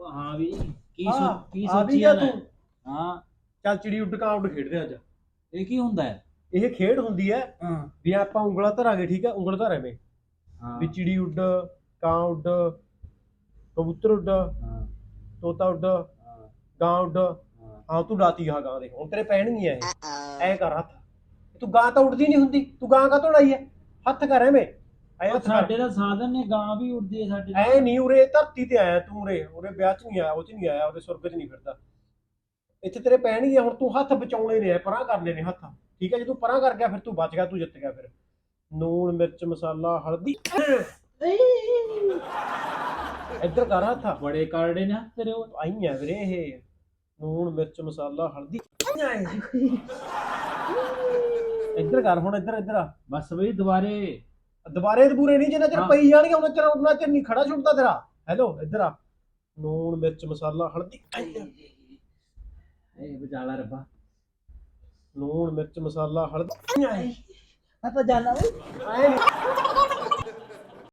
ਉਹ ਹਾਂ ਵੀ ਕੀ ਹਾਂ, ਸੋ- ਕੀ ਆ ਵੀ ਸੋਚੀ ਗਿਆ ਜਾਂਦਾ ਤੂੰ? ਹਾਂ? ਚੱਲ ਚਿੜੀ ਉੱਡ ਕਾਂ ਉੱਡ ਖੇਡਦੇ ਹਾਂ ਅੱਜ। ਇਹ ਕੀ ਹੁੰਦਾ ਹੈ? ਇਹ ਖੇਡ ਹੁੰਦੀ ਹੈ ਹਾਂ। ਵੀ ਆਪਾਂ ਉਂਗਲਾਂ ਧਰਾਂਗੇ ਠੀਕ ਹੈ? ਉਂਗਲ ਧਰ ਐਵੇਂ ਹਾਂ। ਵੀ ਚਿੜੀ ਉੱਡ ਕਾਂ ਉੱਡ ਕਬੂਤਰ ਉੱਡ ਹਾਂ, ਤੋਤਾ ਉੱਡ ਹਾਂ, ਗਾਂ ਉੱਡ। ਹਾਂ। ਹਾਂ ਤੂੰ ਡਾਤੀ ਹਾਂ ਗਾਂ ਦੇ ਹੁਣ ਤੇਰੇ ਪੈਣਗੀਆਂ ਇਹ ਐ ਕਰ ਹੱਥ। ਤੂੰ ਗਾਂ ਤਾਂ ਉੱਡਦੀ ਨਹੀਂ ਹੁੰਦੀ ਤੂੰ ਗਾਂ ਕਾ ਤੋੜਾਈ ਐ ਹੱਥ ਕਰ ਐਵੇਂ। ਐ ਸਾਡੇ ਦਾ ਸਾਧਨ ਨੇ ਗਾਂ ਵੀ ਉੱਡਦੀ ਹੈ ਸਾਡੇ। ਐ ਨਹੀਂ ਉਰੇ ਧਰਤੀ ਤੇ ਆਇਆ ਤੂੰ ਉਰੇ ਉਰੇ ਵਿਆਹ ਚ ਨਹੀਂ ਆਇਆ ਉਹ ਚ ਨਹੀਂ ਆਇਆ ਉਹਦੇ ਸੁਰਗ ਚ ਨਹੀਂ ਫਿਰਦਾ। ਇੱਥੇ ਤੇਰੇ ਪੈਣਗੀਆਂ ਹੁਣ ਤੂੰ ਹੱਥ ਬਚਾਉਣੇ ਨੇ ਪਰਾਂ ਕਰਨੇ ਨੇ ਹੱਥ। ਠੀਕ ਹੈ ਜੇ ਤੂੰ ਪਰਾਂ ਕਰ ਗਿਆ ਫਿਰ ਤੂੰ ਬਚ ਗਿਆ ਤੂੰ ਜਿੱਤ ਗਿਆ ਫਿਰ। ਨੂਣ ਮਿਰਚ ਮਸਾਲਾ ਹਲਦੀ। ਇੱਧਰ ਕਰ ਹੱਥ। ਬੜੇ ਕਾਰਡੇ ਨੇ ਹੱਥ ਤੇਰੇ ਉਹ। ਆਈ ਆ ਵੀਰੇ ਇਹ। ਨੂਣ ਮਿਰਚ ਮਸਾਲਾ ਹਲਦੀ। ਇੱਧਰ ਕਰ ਹੁਣ ਇੱਧਰ ਇੱਧਰ ਆ। ਬਸ ਬਈ ਦੁਬਾਰੇ। ਦੁਬਾਰੇ ਦਬੂਰੇ ਨਹੀਂ ਜਿੰਨਾ ਚਿਰ ਹਾਂ। ਪਈ ਜਾਣਗੇ ਉਹਨਾਂ ਚਿਰ ਉਹਨਾਂ ਚਿਰ ਨਹੀਂ ਖੜਾ ਛੁੱਟਦਾ ਤੇਰਾ। ਹੈਲੋ ਇੱਧਰ ਆ। ਨੂਣ ਮਿਰਚ ਮਸਾਲਾ ਹਲਦੀ। ਇਹ ਬਚਾਲਾ ਰੱਬਾ। ਨੂਣ ਮਿਰਚ ਮਸਾਲਾ ਹਲਦੀ। ਤਾਂ ਜਾਣਾ ਐ ਨੀ।